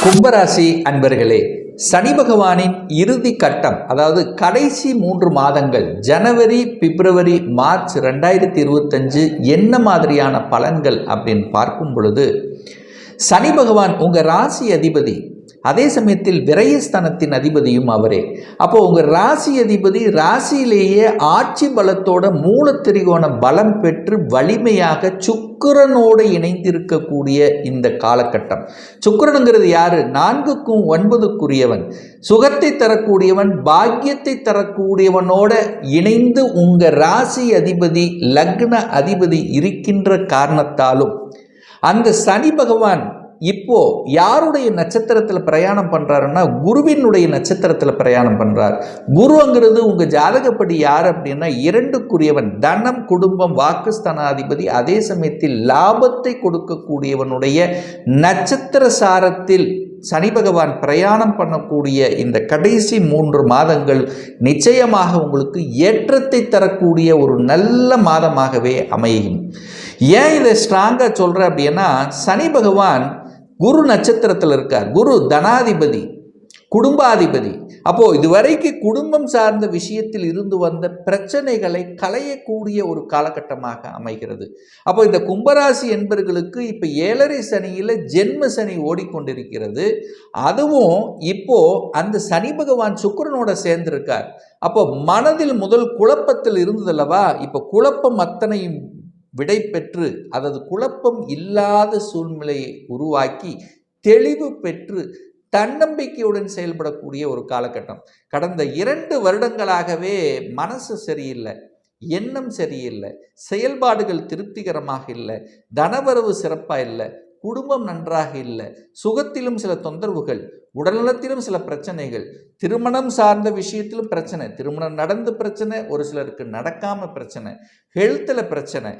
கும்பராசி அன்பர்களே சனி பகவானின் இறுதி கட்டம் அதாவது கடைசி மூன்று மாதங்கள் ஜனவரி பிப்ரவரி மார்ச் ரெண்டாயிரத்தி இருபத்தஞ்சு என்ன மாதிரியான பலன்கள் அப்படின்னு பார்க்கும் பொழுது சனி பகவான் உங்கள் ராசி அதிபதி அதே சமயத்தில் விரயஸ்தானத்தின் அதிபதியும் அவரே. அப்போ உங்கள் ராசி அதிபதி ராசியிலேயே ஆட்சி பலத்தோட மூலத்திரிகோண பலம் பெற்று வலிமையாக சுக்கரனோடு இணைந்திருக்கக்கூடிய இந்த காலகட்டம். சுக்கரனுங்கிறது யாரு? நான்குக்கும் ஒன்பதுக்குரியவன். சுகத்தை தரக்கூடியவன் பாக்கியத்தை தரக்கூடியவனோட இணைந்து உங்கள் ராசி அதிபதி லக்ன அதிபதி இருக்கின்ற காரணத்தாலும் அந்த சனி பகவான் இப்போ யாருடைய நட்சத்திரத்தில் பிரயாணம் பண்ணுறாருன்னா குருவினுடைய நட்சத்திரத்தில் பிரயாணம் பண்ணுறார் குருங்கிறது உங்கள் ஜாதகப்படி யார் அப்படின்னா இரண்டுக்குரியவன். தனம் குடும்பம் வாக்குஸ்தானாதிபதி. அதே சமயத்தில் லாபத்தை கொடுக்கக்கூடியவனுடைய நட்சத்திர சாரத்தில் சனி பகவான் பிரயாணம் பண்ணக்கூடிய இந்த கடைசி மூன்று மாதங்கள் நிச்சயமாக உங்களுக்கு ஏற்றத்தை தரக்கூடிய ஒரு நல்ல மாதமாகவே அமையும். ஏன் இதை ஸ்ட்ராங்காக சொல்கிறேன் அப்படின்னா சனி பகவான் குரு நட்சத்திரத்தில் இருக்கார். குரு தனாதிபதி குடும்பாதிபதி. அப்போது இதுவரைக்கு குடும்பம் சார்ந்த விஷயத்தில் இருந்து வந்த பிரச்சனைகளை களையக்கூடிய ஒரு காலகட்டமாக அமைகிறது. அப்போ இந்த கும்பராசி என்பர்களுக்கு இப்போ ஏழரை சனியில் ஜென்ம சனி ஓடிக்கொண்டிருக்கிறது. அதுவும் இப்போது அந்த சனி பகவான் சுக்கரனோட சேர்ந்திருக்கார். அப்போ மனதில் முதல் குழப்பத்தில் இருந்ததல்லவா? இப்போ குழப்பம் அத்தனையும் விடை பெற்று அதாவது குழப்பம் இல்லாத சூழ்நிலையை உருவாக்கி தெளிவு பெற்று தன்னம்பிக்கையுடன் செயல்படக்கூடிய ஒரு காலகட்டம். கடந்த இரண்டு வருடங்களாகவே மனசு சரியில்லை எண்ணம் சரியில்லை செயல்பாடுகள் திருப்திகரமாக இல்லை தனவரவு சிறப்பாக இல்லை குடும்பம் நன்றாக இல்லை சுகத்திலும் சில தொந்தரவுகள் உடல்நலத்திலும் சில பிரச்சனைகள் திருமணம் சார்ந்த விஷயத்திலும் பிரச்சனை திருமணம் நடந்து பிரச்சனை ஒரு சிலருக்கு நடக்காமல் பிரச்சனை ஹெல்த்தில் பிரச்சனை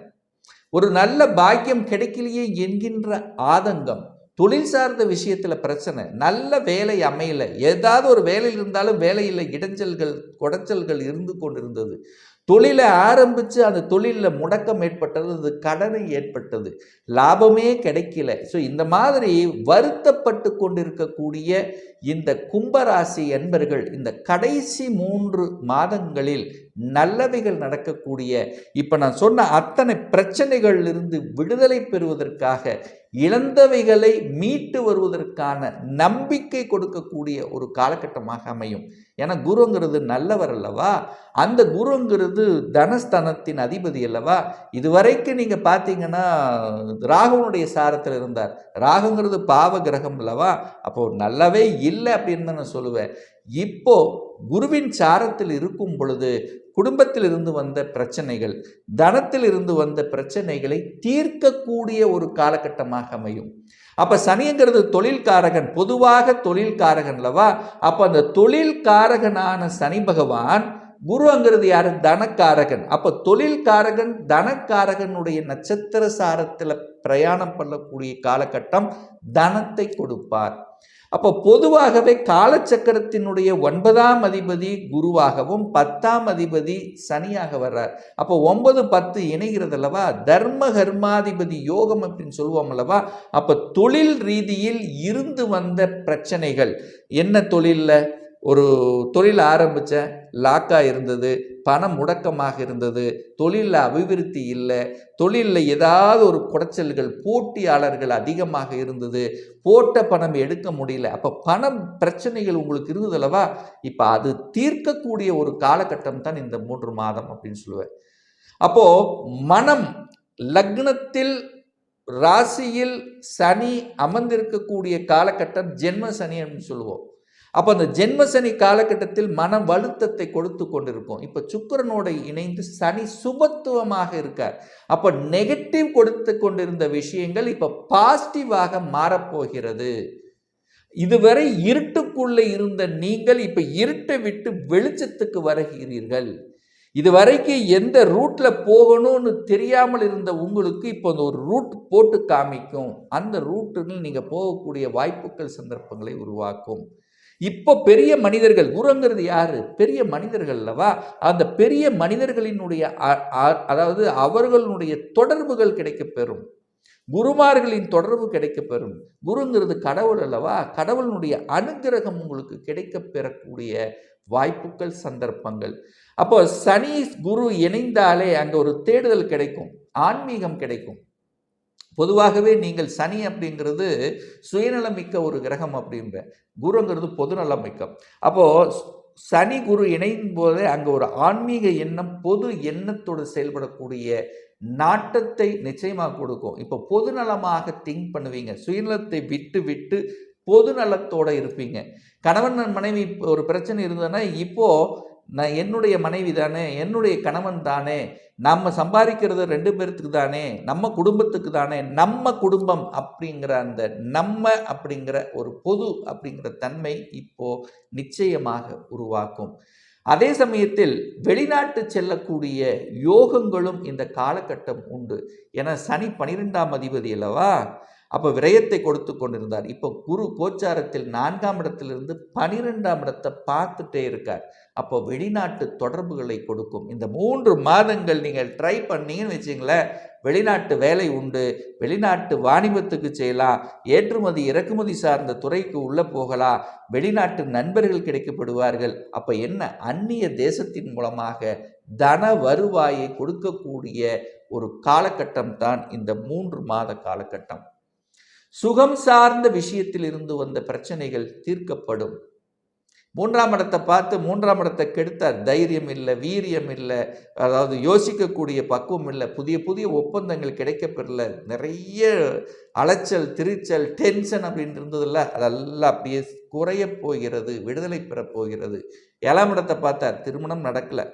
ஒரு நல்ல பாக்கியம் கிடைக்கலையே என்கின்ற ஆதங்கம் தொழில் சார்ந்த விஷயத்தில் பிரச்சனை நல்ல வேலை அமையல. ஏதாவது ஒரு வேலையில் இருந்தாலும் வேலையில் இடைஞ்சல்கள் குடைச்சல்கள் இருந்து கொண்டிருந்தது. தொழிலை ஆரம்பித்து அந்த தொழிலில் முடக்கம் ஏற்பட்டது அது கடனை ஏற்பட்டது. லாபமே கிடைக்கல. ஸோ இந்த மாதிரி வருத்தப்பட்டு கொண்டிருக்கக்கூடிய இந்த கும்பராசி என்பர்கள் இந்த கடைசி மூன்று மாதங்களில் நல்லவைகள் நடக்கக்கூடிய இப்போ நான் சொன்ன அத்தனை பிரச்சனைகளிலிருந்து விடுதலை பெறுவதற்காக இழந்தவைகளை மீட்டு வருவதற்கான நம்பிக்கை கொடுக்கக்கூடிய ஒரு காலகட்டமாக அமையும். ஏன்னா குருங்கிறது நல்லவர் அல்லவா? அந்த குருங்கிறது தனஸ்தனத்தின் அதிபதி அல்லவா? இதுவரைக்கும் நீங்கள் பார்த்தீங்கன்னா ராகுவனுடைய சாரத்தில் இருந்தார். ராகுங்கிறது பாவ கிரகம் அல்லவா? அப்போ நல்லவே இல்லை அப்படின்னு தான் நான் சொல்லுவேன். இப்போ குருவின் சாரத்தில் இருக்கும் பொழுது குடும்பத்தில் இருந்து வந்த பிரச்சனைகள் தனத்தில் இருந்து வந்த பிரச்சனைகளை தீர்க்கக்கூடிய ஒரு காலகட்டமாக அமையும். அப்ப சனிங்கிறது தொழில்காரகன் பொதுவாக தொழில்காரகன்லவா அப்ப அந்த தொழில்காரகனான சனி பகவான் குருங்கிறது யாரு? தனக்காரகன். அப்ப தொழில்காரகன் தனக்காரகனுடைய நட்சத்திர சாரத்தில் பிரயாணம் பண்ணக்கூடிய காலகட்டம் தனத்தை கொடுப்பார். அப்போ பொதுவாகவே காலச்சக்கரத்தினுடைய ஒன்பதாம் அதிபதி குருவாகவும் பத்தாம் அதிபதி சனியாக வர்றார். அப்போ ஒன்பது பத்து இணைகிறது அல்லவா தர்ம கர்மாதிபதி யோகம் அப்படின்னு சொல்லுவோம் அல்லவா? அப்போ தொழில் ரீதியில் இருந்து வந்த பிரச்சனைகள். என்ன தொழிலில்? ஒரு தொழில் ஆரம்பித்தேன் லாக்காக இருந்தது பணம் முடக்கமாக இருந்தது தொழிலில் அபிவிருத்தி இல்லை தொழிலில் ஏதாவது ஒரு குடைச்சல்கள் போட்டியாளர்கள் அதிகமாக இருந்தது போட்ட பணம் எடுக்க முடியல. அப்போ பணம் பிரச்சனைகள் உங்களுக்கு இருந்தது அல்லவா? இப்போ அது தீர்க்கக்கூடிய ஒரு காலகட்டம் தான் இந்த மூன்று மாதம் அப்படின்னு சொல்லுவேன். அப்போது மனம் லக்னத்தில் ராசியில் சனி அமர்ந்திருக்கக்கூடிய காலகட்டம் ஜென்ம சனி அப்படின்னு சொல்லுவோம். அப்போ அந்த ஜென்மசனி காலகட்டத்தில் மன வலுத்தத்தை கொடுத்து கொண்டிருப்போம். இப்போ சுக்கரனோட இணைந்து சனி சுபத்துவமாக இருக்கார். அப்போ நெகட்டிவ் கொடுத்து கொண்டிருந்த விஷயங்கள் இப்போ பாசிட்டிவாக மாறப்போகிறது. இதுவரை இருட்டுக்குள்ளே இருந்த நீங்கள் இப்போ இருட்டை விட்டு வெளிச்சத்துக்கு வருகிறீர்கள். இதுவரைக்கும் எந்த ரூட்டில் போகணும்னு தெரியாமல் இருந்த உங்களுக்கு இப்போ அந்த ஒரு ரூட் போட்டு காமிக்கும். அந்த ரூட்டுன்னு நீங்கள் போகக்கூடிய வாய்ப்புகள் சந்தர்ப்பங்களை உருவாக்கும். இப்போ பெரிய மனிதர்கள் குருங்கிறது யாரு? பெரிய மனிதர்கள் அல்லவா? அந்த பெரிய மனிதர்களினுடைய அதாவது அவர்களுடைய தொடர்புகள் கிடைக்கப்பெறும். குருமார்களின் தொடர்பு கிடைக்கப்பெறும். குருங்கிறது கடவுள் அல்லவா? கடவுளினுடைய அனுகிரகம் உங்களுக்கு கிடைக்கப் பெறக்கூடிய வாய்ப்புகள் சந்தர்ப்பங்கள். அப்போ சனி குரு இணைந்தாலே அங்கே ஒரு தேடுதல் கிடைக்கும். ஆன்மீகம் கிடைக்கும். பொதுவாகவே நீங்கள் சனி அப்படிங்கிறது சுயநலமிக்க ஒரு கிரகம் அப்படின்ற குருங்கிறது பொதுநலமிக்கம். அப்போது சனி குரு இணையும் போதே அங்கே ஒரு ஆன்மீக எண்ணம் பொது எண்ணத்தோடு செயல்படக்கூடிய நாட்டத்தை நிச்சயமாக கொடுக்கும். இப்போ பொதுநலமாக திங்க் பண்ணுவீங்க. சுயநலத்தை விட்டு விட்டு பொதுநலத்தோடு இருப்பீங்க. கணவன் மனைவி ஒரு பிரச்சனை இருந்ததுன்னா இப்போது நான் என்னுடைய மனைவி தானே என்னுடைய கணவன் தானே நம்ம சம்பாதிக்கிறது ரெண்டு பேர்த்துக்கு தானே நம்ம குடும்பத்துக்கு தானே நம்ம குடும்பம் அப்படிங்கிற அந்த நம்ம அப்படிங்கிற ஒரு பொது அப்படிங்கிற தன்மை இப்போ நிச்சயமாக உருவாக்கும். அதே சமயத்தில் வெளிநாட்டு செல்லக்கூடிய யோகங்களும் இந்த காலகட்டம் உண்டு. என சனி பனிரெண்டாம் அதிபதி அல்லவா? அப்போ விரயத்தை கொடுத்து கொண்டிருந்தார். இப்போ குரு கோச்சாரத்தில் நான்காம் இடத்திலிருந்து பனிரெண்டாம் இடத்தை பார்த்துட்டே இருக்கார். அப்போ வெளிநாட்டு தொடர்புகளை கொடுக்கும். இந்த மூன்று மாதங்கள் நீங்கள் ட்ரை பண்ணீங்கன்னு வச்சிங்களேன் வெளிநாட்டு வேலை உண்டு வெளிநாட்டு வாணிபத்துக்கு செய்யலாம் ஏற்றுமதி இறக்குமதி சார்ந்த துறைக்கு உள்ளே போகலாம் வெளிநாட்டு நண்பர்கள் கிடைக்கப்படுவார்கள். அப்போ என்ன? அந்நிய தேசத்தின் மூலமாக தன வருவாயை கொடுக்கக்கூடிய ஒரு காலகட்டம் தான் இந்த மூன்று மாத காலகட்டம். சுகம் சார்ந்த விஷயத்தில் இருந்து வந்த பிரச்சனைகள் தீர்க்கப்படும். மூன்றாம் இடத்தை பார்த்து மூன்றாம் இடத்தை கெடுத்தார். தைரியம் இல்லை வீரியம் இல்லை அதாவது யோசிக்கக்கூடிய பக்குவம் இல்லை புதிய புதிய ஒப்பந்தங்கள் கிடைக்கப்பெறல நிறைய அலைச்சல் திரிச்சல் டென்ஷன் அப்படின்னு இருந்ததில்ல அதெல்லாம் அப்படியே குறைய போகிறது விடுதலை பெறப்போகிறது ஏழாம் இடத்தை பார்த்தார். திருமணம் நடக்கலை.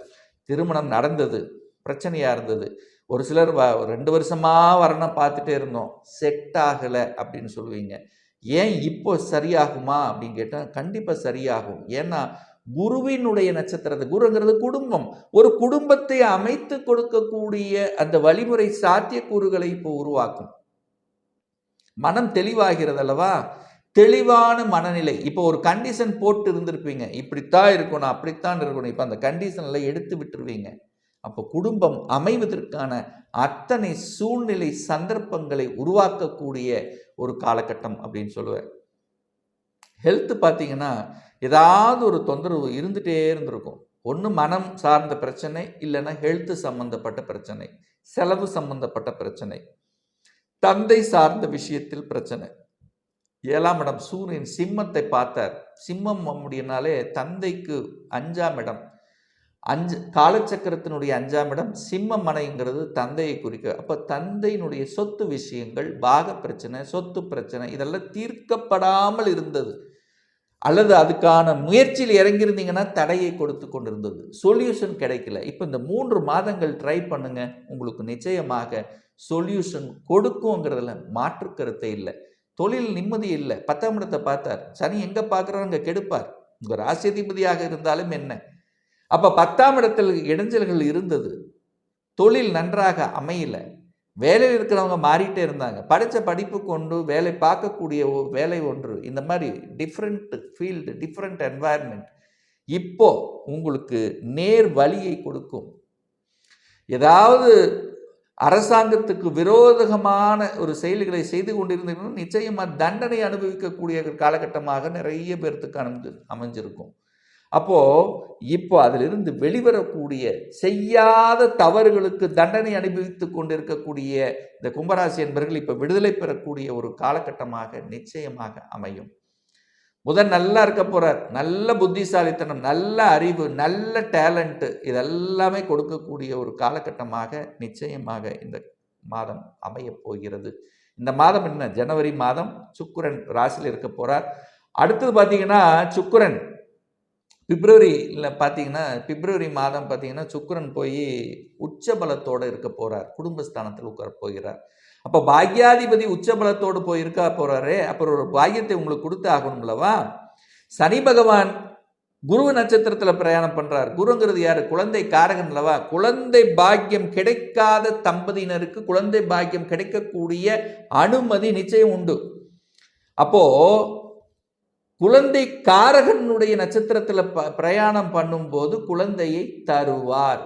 திருமணம் நடந்தது. பிரச்சனையாக இருந்தது. ஒரு சிலர் வ ரெண்டு வருஷமாக வரணும் பார்த்துட்டே இருந்தோம். செட் ஆகலை அப்படின்னு சொல்லுவீங்க. ஏன் இப்போ சரியாகுமா அப்படின்னு கேட்டால் கண்டிப்பாக சரியாகும். ஏன்னா குருவினுடைய நட்சத்திரத்தை குருங்கிறது குடும்பம். ஒரு குடும்பத்தை அமைத்து கொடுக்கக்கூடிய அந்த வழிமுறை சாத்தியக்கூறுகளை இப்போ உருவாக்கும். மனம் தெளிவாகிறது அல்லவா? தெளிவான மனநிலை. இப்போ ஒரு கண்டிஷன் போட்டு இருந்திருப்பீங்க. இப்படித்தான் இருக்கணும் அப்படித்தான் இருக்கணும். இப்போ அந்த கண்டிஷனில் எடுத்து விட்டுருவீங்க. அப்போ குடும்பம் அமைவதற்கான அத்தனை சூழ்நிலை சந்தர்ப்பங்களை உருவாக்கக்கூடிய ஒரு காலகட்டம் அப்படின்னு சொல்லுவேன். ஹெல்த்து பார்த்தீங்கன்னா ஏதாவது ஒரு தொந்தரவு இருந்துகிட்டே இருந்திருக்கும். ஒன்று மனம் சார்ந்த பிரச்சனை இல்லைன்னா ஹெல்த்து சம்மந்தப்பட்ட பிரச்சனை செலவு சம்பந்தப்பட்ட பிரச்சனை தந்தை சார்ந்த விஷயத்தில் பிரச்சனை. ஏழாம் இடம் சூரியன் சிம்மத்தை பார்த்தார். சிம்மம் அப்படின்னாலே தந்தைக்கு அஞ்சாம் இடம் அஞ்சு காலச்சக்கரத்தினுடைய அஞ்சாம் இடம் சிம்ம மனைங்கிறது தந்தையை குறிக்க. அப்போ தந்தையினுடைய சொத்து விஷயங்கள் பாக பிரச்சனை சொத்து பிரச்சனை இதெல்லாம் தீர்க்கப்படாமல் இருந்தது. அல்லது அதுக்கான முயற்சியில் இறங்கியிருந்தீங்கன்னா தடையை கொடுத்து கொண்டிருந்தது. சொல்யூஷன் கிடைக்கல. இப்போ இந்த மூன்று மாதங்கள் ட்ரை பண்ணுங்க. உங்களுக்கு நிச்சயமாக சொல்யூஷன் கொடுக்குங்கிறதுல மாற்று கருத்தை இல்லை. தொழில் நிம்மதி இல்லை. பத்தாம் இடத்தை பார்த்தார். சனி எங்கே பார்க்குறவங்க கெடுப்பார். உங்கள் ராசியதிபதியாக இருந்தாலும் என்ன? அப்போ பத்தாம் இடத்தில் இடைஞ்சல்கள் இருந்தது. தொழில் நன்றாக அமையல. வேலையில் இருக்கிறவங்க மாறிட்டே இருந்தாங்க. படித்த படிப்பு கொண்டு வேலை பார்க்கக்கூடிய வேலை ஒன்று இந்த மாதிரி டிஃப்ரெண்ட் ஃபீல்டு டிஃப்ரெண்ட் என்வாயர்மெண்ட் இப்போ உங்களுக்கு நேர் வழியை கொடுக்கும். ஏதாவது அரசாங்கத்துக்கு விரோதகமான ஒரு செயல்களை செய்து கொண்டிருந்தீங்கன்னா நிச்சயமாக தண்டனை அனுபவிக்கக்கூடிய காலகட்டமாக நிறைய பேர்த்துக்கு அமைஞ்சு அமைஞ்சிருக்கும். அப்போது இப்போ அதிலிருந்து வெளிவரக்கூடிய செய்யாத தவறுகளுக்கு தண்டனை அனுபவித்து கொண்டிருக்கக்கூடிய இந்த கும்பராசி என்பவர்கள் இப்போ விடுதலை பெறக்கூடிய ஒரு காலகட்டமாக நிச்சயமாக அமையும். முதல் நல்லா இருக்க போகிறார் நல்ல புத்திசாலித்தனம் நல்ல அறிவு நல்ல டேலண்ட்டு இதெல்லாமே கொடுக்கக்கூடிய ஒரு காலகட்டமாக நிச்சயமாக இந்த மாதம் அமையப் போகிறது. இந்த மாதம் என்ன? ஜனவரி மாதம் சுக்குரன் ராசியில் இருக்க போகிறார் அடுத்தது பார்த்தீங்கன்னா சுக்குரன். பிப்ரவரியில் பார்த்தீங்கன்னா பிப்ரவரி மாதம் பார்த்தீங்கன்னா சுக்கரன் போய் உச்சபலத்தோடு இருக்க போகிறார் குடும்பஸ்தானத்தில் உட்கார போகிறார். அப்போ பாக்யாதிபதி உச்சபலத்தோடு போய் இருக்க போகிறாரு அப்புறம் ஒரு பாக்கியத்தை உங்களுக்கு கொடுத்து ஆகணும்லவா சனி பகவான் குரு நட்சத்திரத்தில் பிரயாணம் பண்ணுறார் குருங்கிறது யார்? குழந்தை காரகன் அல்லவா? குழந்தை பாக்கியம் கிடைக்காத தம்பதியினருக்கு குழந்தை பாக்கியம் கிடைக்கக்கூடிய அனுமதி நிச்சயம் உண்டு. அப்போது குழந்தை காரகனுடைய நட்சத்திரத்தில் ப பிரயாணம் பண்ணும்போது குழந்தையை தருவார்.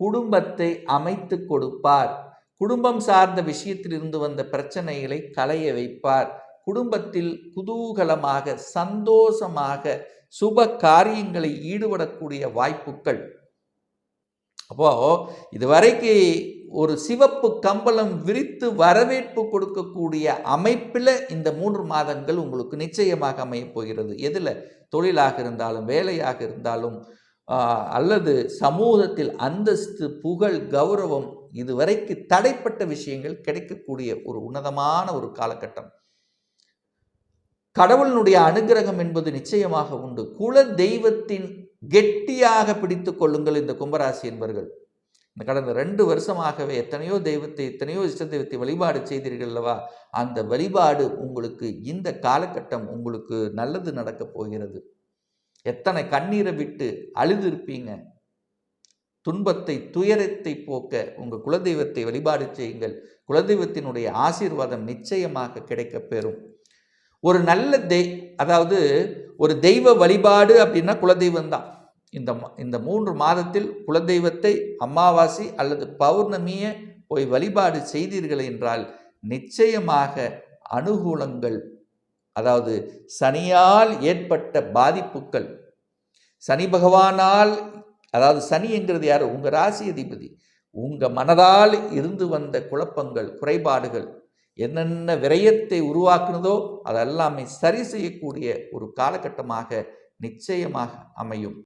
குடும்பத்தை அமைத்து கொடுப்பார். குடும்பம் சார்ந்த விஷயத்திலிருந்து வந்த பிரச்சனைகளை களைய வைப்பார். குடும்பத்தில் குதூகலமாக சந்தோஷமாக சுப காரியங்களை ஈடுபடக்கூடிய வாய்ப்புகள். அப்போ இதுவரைக்கு ஒரு சிவப்பு கம்பளம் விரித்து வரவேற்பு கொடுக்கக்கூடிய அமைப்பில் இந்த மூன்று மாதங்கள் உங்களுக்கு நிச்சயமாக அமையப் போகிறது. எதில்? தொழிலாக இருந்தாலும் வேலையாக இருந்தாலும் அல்லது சமூகத்தில் அந்தஸ்து புகழ் கௌரவம் இதுவரைக்கு தடைப்பட்ட விஷயங்கள் கிடைக்கக்கூடிய ஒரு உன்னதமான ஒரு காலகட்டம். கடவுளினுடைய அனுகிரகம் என்பது நிச்சயமாக உண்டு. குல தெய்வத்தின் கெட்டியாக பிடித்து கொள்ளுங்கள் இந்த கும்பராசி என்பர்கள். இந்த கடந்த ரெண்டு வருஷமாகவே எத்தனையோ தெய்வத்தை எத்தனையோ இஷ்ட தெய்வத்தை வழிபாடு செய்தீர்கள் அல்லவா? அந்த வழிபாடு உங்களுக்கு இந்த காலகட்டம் உங்களுக்கு நல்லது நடக்கப் போகிறது. எத்தனை கண்ணீரை விட்டு அழுதிருப்பீங்க. துன்பத்தை துயரத்தை போக்க உங்கள் குலதெய்வத்தை வழிபாடு செய்யுங்கள். குலதெய்வத்தினுடைய ஆசீர்வாதம் நிச்சயமாக கிடைக்கப் பெறும். ஒரு நல்ல தெய் அதாவது ஒரு தெய்வ வழிபாடு அப்படின்னா குலதெய்வம் தான் இந்த ம- இந்த மூன்று மாதத்தில் குலதெய்வத்தை அமாவாசை அல்லது பௌர்ணமியை போய் வழிபாடு செய்தீர்கள் என்றால் நிச்சயமாக அனுகூலங்கள் அதாவது சனியால் ஏற்பட்ட பாதிப்புகள் சனி பகவானால் அதாவது சனி என்கிறது யார்? உங்கள் ராசி அதிபதி. உங்கள் மனதால் இருந்து வந்த குழப்பங்கள் குறைபாடுகள் என்னென்ன விரயத்தை உருவாக்குனதோ அதெல்லாமே சரி செய்யக்கூடிய ஒரு காலகட்டமாக நிச்சயமாக அமையும்.